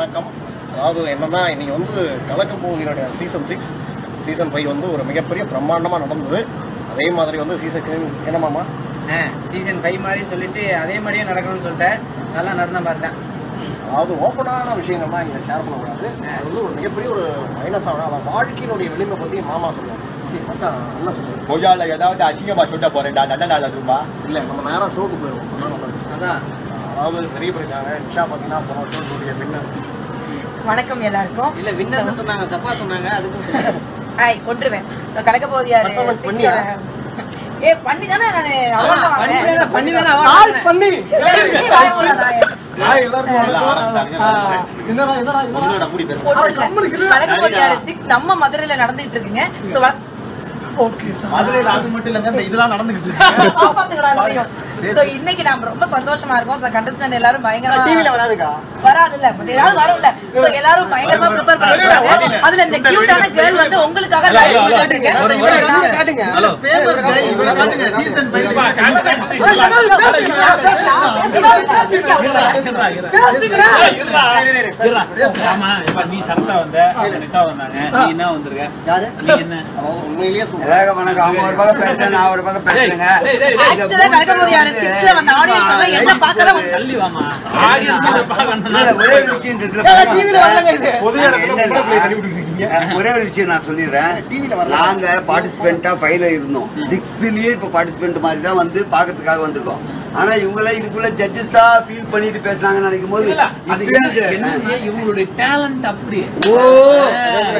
வணக்கம். அதாவது என்னன்னா இன்னைக்கு வந்து கலக்கப்போகினுடைய சீசன் சிக்ஸ் சீசன் ஃபைவ் வந்து ஒரு மிகப்பெரிய பிரம்மாண்டமாக நடந்தது. அதே மாதிரி வந்து சீசன் என்னமாமா சீசன் ஃபைவ் மாதிரின்னு சொல்லிட்டு அதே மாதிரியே நடக்கணும்னு சொல்லிட்டேன். நல்லா நடந்த மாதிரி தான். அதாவது ஓப்பனான விஷயங்கள்லாம் இங்கே ஷேர் பண்ணக்கூடாது. அது வந்து ஒரு மிகப்பெரிய ஒரு மைனஸ் ஆகும் அவன் வாழ்க்கையினுடைய வெளிமை பற்றி மாமா சொல்லுவாங்க சரி கொய்யால ஏதாவது அசிங்கமா சொல்ல போறேன்டா நல்ல நாள் அதுமா இல்லை நம்ம நேரம் ஷோக்கு. அதான். அதான் அதாவது பெரிய போயிருக்காங்க நிஷா பார்த்தீங்கன்னா போன ஷோடைய வின்னர் வணக்கம் எல்லாருக்கும். இல்ல வின்னர்னு சொன்னாங்க தப்பா சொன்னாங்க அதுக்கும் ஹாய் கொண்டுருவேன் கலக்க போகுது யாரு. ஏ பண்ணி தானே நானு? வாங்கினேன். பண்ணி. தானே யாரு? Six நம்ம மதுரையில நடந்துகிட்டு இருக்குங்க. So, வ- மதுரையில் அது மட்டும் இல்லைங்க இந்த இதெல்லாம் நடந்துகிட்டு காப்பாத்துக்கடா இன்னைக்கு நாம ரொம்ப சந்தோஷமா இருக்கோம். கண்டஸ்டன்ட் எல்லாரும் பயங்கரமா டிவியில் வராதுக்கா? வராதுல்ல. பட் ஏதாவது வரும்ல. So, எல்லாரும் பயங்கரமா ப்ரிப்பேர் பண்ணிருக்காங்க அதுல இந்த கியூட்டான கேர்ள் வந்து உங்களுக்காக லைவ் பண்ணிட்டு காட்டுங்க. ஹலோ. ஆமா இப்ப நீ சரத்தா வந்த நிசா வந்தாங்க. நீ என்ன வந்திருக்க? யாரு? நீ என்ன? உண்மையிலேயே சொல்றேன் வணக்கம் அவங்க ஒரு பக்கம் பேசுறேன் நான் ஒரு பக்கம் பேசுறேங்க. ஆக்சுவலா கலக்கப்போது யாரு சிக்ஸ்ல வந்த ஆடியன்ஸ் எல்லாம் என்ன பார்க்கதான் தள்ளி வாமா ஆடியன்ஸ் பாக்கணும்னா இல்ல, ஒரே ஒரு விஷயம் இந்த இதுல பாருங்க. என்னன்னா, ஒரே ஒரு விஷயம் நான் சொல்லிடுறேன். நாங்க பார்ட்டிசிபென்ட்டா ஃபைவ்ல இருந்தோம். சிக்ஸ்லயே இப்ப பார்ட்டிசிபென்ட் மாதிரி தான் வந்து பாக்கிறதுக்காக வந்திருக்கோம். ஆனா இவங்கள இதுக்குள்ள ஜட்ஜஸா ஃபீல் பண்ணிட்டு பேசுனாங்கன்னு நினைக்கும் போது இல்ல, அது இப்பயே அந்த- என்னன்னா இவங்களுடைய டேலண்ட் அப்படி. ஓ!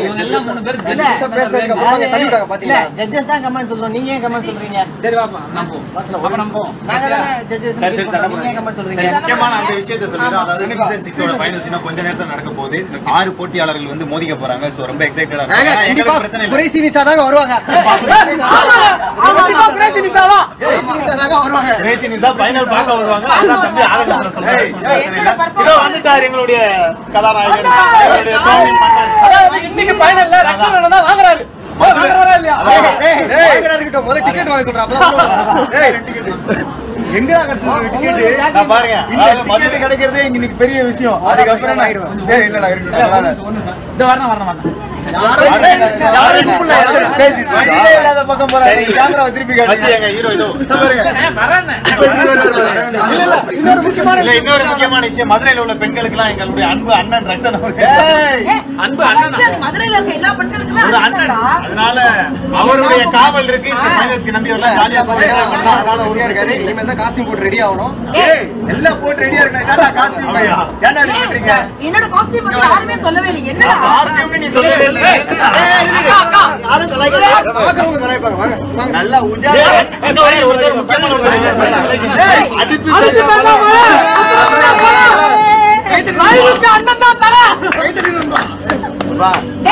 இவங்க எல்லாம் மூணு பேர் இல்ல, judges பேசுறதுக்கு அப்புறம் அவங்க தள்ளி விட்டாங்க இல்ல பாத்தீங்களா ஜட்ஜஸ் தான் கமெண்ட் சொல்றோம். நீங்க ஏன் கமெண்ட் சொல்றீங்க? சரி வாப்பா நம்ம அப்ப நம்ம போவோம். நாங்க தானே ஜட்ஜஸ் நீங்க ஏன் கமெண்ட் சொல்றீங்க? முக்கியமான அந்த விஷயத்தை சொல்லிடுறேன் அதாவது சீசன் சிக்ஸோட ஃபைனல்ஸ் இன்னும் கொஞ்ச நேரத்துல நடக்க போகுது. ஆறு போட்டியாளர்கள் வந்து மோதிக்க போறாங்க. சோ ரொம்ப எக்ஸைட்டடா கண்டிப்பா தாங்க வருவாங்க. தான் தாங்க வருவாங்க. ஃபைனல் பார்க்க வருவாங்க. அதான் தம்பி ஆரம்பத்துல சொல்றேன் இதோ வந்துட்டார் எங்களுடைய கதாநாயகன் எங்களுடைய சுவாமி மன்னன். இன்னைக்கு ஃபைனல்ல ரக்ஷன் தான் வாங்குறாரு. வாங்குறாரா இல்லையா? இருக்கட்டும் முதல்ல டிக்கெட் வாங்கி கொடுறா எங்கடா டிக்கெட் நான் பாருங்க. இந்த மதுரை கிடைக்கிறதே இன்னைக்கு பெரிய விஷயம். அதுக்கப்புறம் நான் ஆயிடுவேன் பரவாயில்ல. ஒண்ணு சார். இந்த வரணும் வரணும் வரணும் இன்னொரு முக்கியமான இல்ல இன்னொரு முக்கியமான விஷயம். மதுரையில உள்ள பெண்களுக்கு எல்லாம் எங்களுடைய அன்பு அண்ணன் ரக்ஷன் அன்பு அண்ணனா? மதுரையில இருக்க எல்லா ஒரு அண்ணன். அதனால அவருடைய காவல் இருக்கு. இந்த ஃபைனல்ஸ்க்கு நம்பி வரலாம் ஜாலியா போறேன் அதனால உறுதியா இருக்காரு. இனிமேல் costume போட்டு ready ஆகணும். எல்லாம் போட்டு ஆ இருக்கணும். ஏன்டா பண்றீங்க? என்னோட காஸ்டியூம் பத்தி யாருமே சொல்லவே இல்லை என்னடா காஸ்டியூம்னு நீ சொல்லவே இல்லை. யாரும் கலாய்ப்பாங்க. வாங்க, வாங்க. நல்லா ஒரு ஒரு முக்கியமான ஒரு அடிச்சு.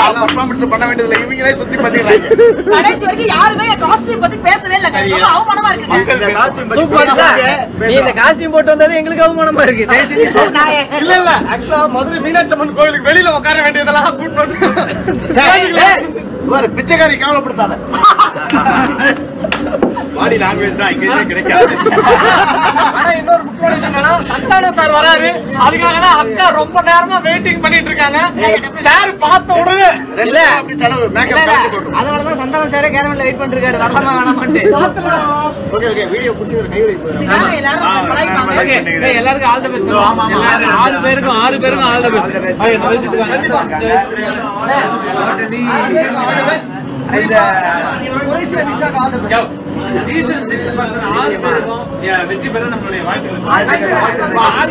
வா. நான் performance பண்ண வேண்டியதில்லை. இவங்களே சுத்தி பண்ணிடுறாங்க. கடைசி வரைக்கும் யாருமே என் காஸ்டியூம் பத்தி பேசவே இல்லைங்க சரி. ரொம்ப அவமானமா இருக்குங்க மக்கள் இந்த costume பத்தி தூக்கு போட்டுல பேசுறாங்க. நீ இந்த காஸ்டியூம் போட்டு வந்தது எங்களுக்கு அவமானமா இருக்கு நாயே. இல்ல இல்ல ஆக்சுவலா மதுரை மீனாட்சி அம்மன் கோயிலுக்கு வெளியில உட்கார வேண்டியதெல்லாம் கூட்டு வந்து பாரு பிச்சைக்காரி கவலைப்படுத்தாத பாடி லாங்குவேஜ் தான் இங்கே கிடைக்காது இன்னொரு முக்கியமான சந்தானம் சார் வராரு. அதுக்காக தான் அக்கா ரொம்ப நேரமா வெயிட்டிங் பண்ணிட்டு இருக்காங்க. சார் பார்த்த உடனே இல்ல. அப்படி தடவு மேக்கப் போட்டு அதனாலதான் சந்தானம் சாரே கேரமன்ல வெயிட் பண்ணிட்டு இருக்காரு வரலாமா வேணாமான்ட்டு. ஓகே ஓகே வீடியோ பிடிச்சி கை வைப்பு இதுதாங்க எல்லாரும் கலாய்ப்பாங்க ஓகே டேய், எல்லாருக்கும் ஆல் தி பெஸ்ட் ஆமா, ஆறு பேருக்கும் ஆறு பேருக்கும் ஆல் தி பெஸ்ட் Totally. இந்த குறைசில நிஷா கால் சீசன் சிக்ஸ் பர்சன் ஆறு பேருக்கும் வெற்றி பெற நம்மளுடைய வாழ்த்துக்கள்